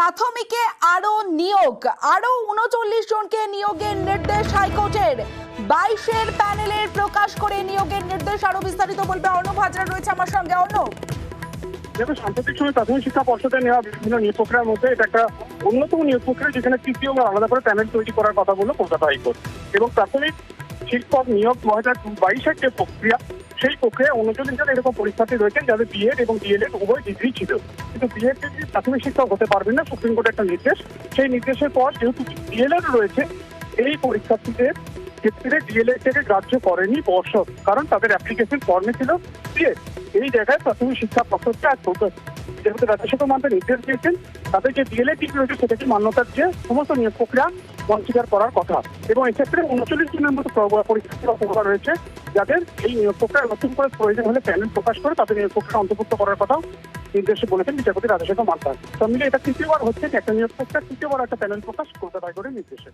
প্রাথমিকে আরও নিয়োগ, আরও উনচল্লিশ জনকে নিয়োগের নির্দেশ হাইকোর্টের। বাইশের প্যানেলের প্রকাশ করে নিয়োগের নির্দেশ আরও বিস্তারিত বলবে অর্ণব হাজরা রয়েছে আমার সঙ্গে। অর্ণব। দেখো, সাম্প্রতিক সময় প্রাথমিক শিক্ষা পর্ষদে নেওয়া বিভিন্ন নিয়োগ প্রক্রিয়ার মধ্যে এটা একটা অন্যতম নিয়োগ প্রক্রিয়া যেখানে তৃতীয় আলাদা করে প্যানেল তৈরি করার কথা বলল কলকাতা হাইকোর্ট। এবং প্রাথমিক শিক্ষক নিয়োগ দু হাজার বাইশের যে প্রক্রিয়া, সেই প্রক্রিয়ায় উনচল্লিশ জন এরকম পরীক্ষার্থী রয়েছেন, যাদের বিএড এবং ডিএলএড উভয় ডিগ্রি ছিল। কিন্তু বিএড ডিগ্রি প্রাথমিক শিক্ষক হতে পারবেন না সুপ্রিম কোর্টের একটা নির্দেশ। সেই নির্দেশের পর যেহেতু ডিএলএড রয়েছে, এই পরীক্ষার্থীদের ক্ষেত্রে ডিএলএড থেকে গ্রাহ্য করেনি পর্ষদ কারণ তাদের অ্যাপ্লিকেশন ফর্মে ছিল বিএড এই জায়গায় প্রাথমিক শিক্ষা পর্ষদকে আজ যেহেতু রাজ্য শিক্ষা মন্ত্রী নির্দেশ দিয়েছেন, তাদের যে ডিএলএড ডিগ্রি রয়েছে, সেটাকে মান্যতার যে সমস্ত নিয়োগ প্রক্রিয়া অস্বীকার করার কথা। এবং এক্ষেত্রে উনচল্লিশ জনের মতো প্র- পরীক্ষার্থীর অপেক্ষা রয়েছে, যাদের এই নিয়োগ প্রক্রিয়া নতুন করে প্রয়োজন হলে প্যানেল প্রকাশ করে তাদের নিয়োগ প্রক্রিয়া অন্তর্ভুক্ত করার কথাও নির্দেশে বলেছেন বিচারপতি রাজশেখর মান্তার সব মিলে এটা তৃতীয়বার হচ্ছে একটা নিয়োগ প্রক্রিয়া তৃতীয়বার একটা প্যানেল প্রকাশ কলকাতা করে নির্দেশে।